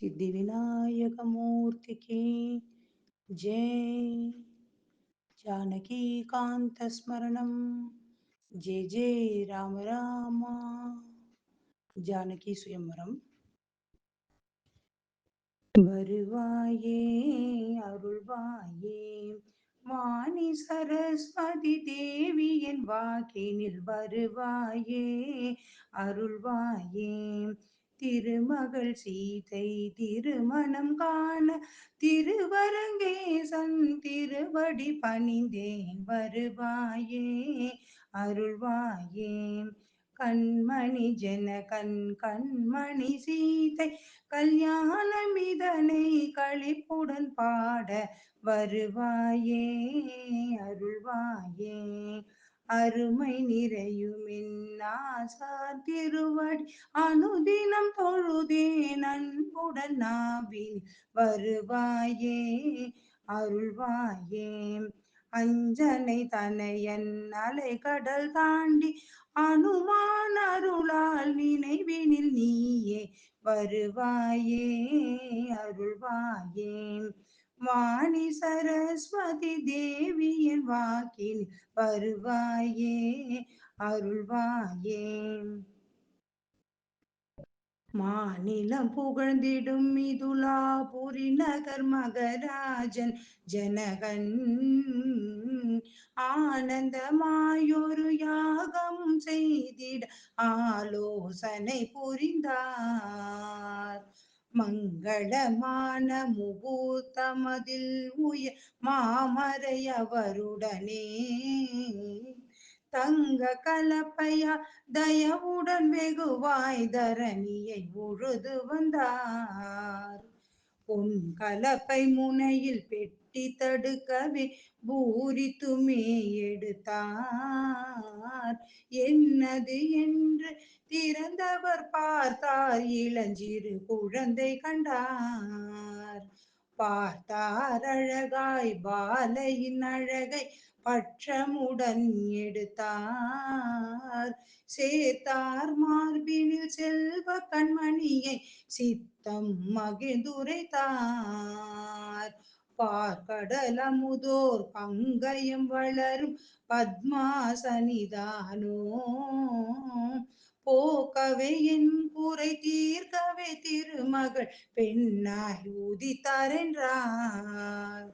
సిద్ధి వినాయక మూర్తికి జై జానకీకాంత స్మరణం జయ జయ రామ రామ ஜானகி சுயம்பரம் வருவாயே அருள்வாயே வாணி சரஸ்வதி தேவியின் வாக்கினில் வருவாயே அருள்வாயே திருமகள் சீதை திருமணம் காண திருவரங்கேசன் திருவடி பணிந்தேன் வருவாயே அருள்வாயே. கண்மணி ஜனகன் கண்மணி சீதை கல்யாணம் இதனை கழிப்புடன் பாட வருவாயே அருள்வாயே. அருமை நிறையுமின் திருவடி. அனுதினம் தொழுதே நண்புடன் நாவின் வருவாயே அருள்வாயே. அஞ்சனை தனையன் அலை கடல் தாண்டி அனுமான் அருளால் நினைவினில் நீயே வருவாயே அருள்வாயே. வாணி சரஸ்வதி தேவியின் வாக்கில் வருவாயே அருள்வாயே. மாநிலம் புகழ்ந்திடும் மிதுலாபுரி நகர் மகராஜன் ஜனகன். ஆனந்தமாயொரு யாகம் செய்திட ஆலோசனை புரிந்தார். மங்களமான முகூர்த்தமதில் உய மாமரையவருடனே. தங்க கலப்பையா தயவுடன் வெகுவாய் தரணியை உழுது வந்தார். பொன் கலப்பை முனையில் பெட்டி தடுக்கவே பூரித்துமே எடுத்தார். என்னது என்று திறந்தவர் பார்த்தார். இளஞ்சிறு குழந்தை கண்டார். பார்த்தார் அழகாய் பாலையின் அழகை பற்றமுடன் எடுத்தார். சேர்த்தார் மார்பினில் செல்வ கண்மணியை சித்தம் மகிழ்ந்துரைத்தார். பார்க்கடலமுதோர் பங்கயம் வளரும் பத்மாசனிதானோ? போக்கவே என் குறை தீர்க்கவே திருமகள் பெண்ணாய் உதித்தார் என்றார்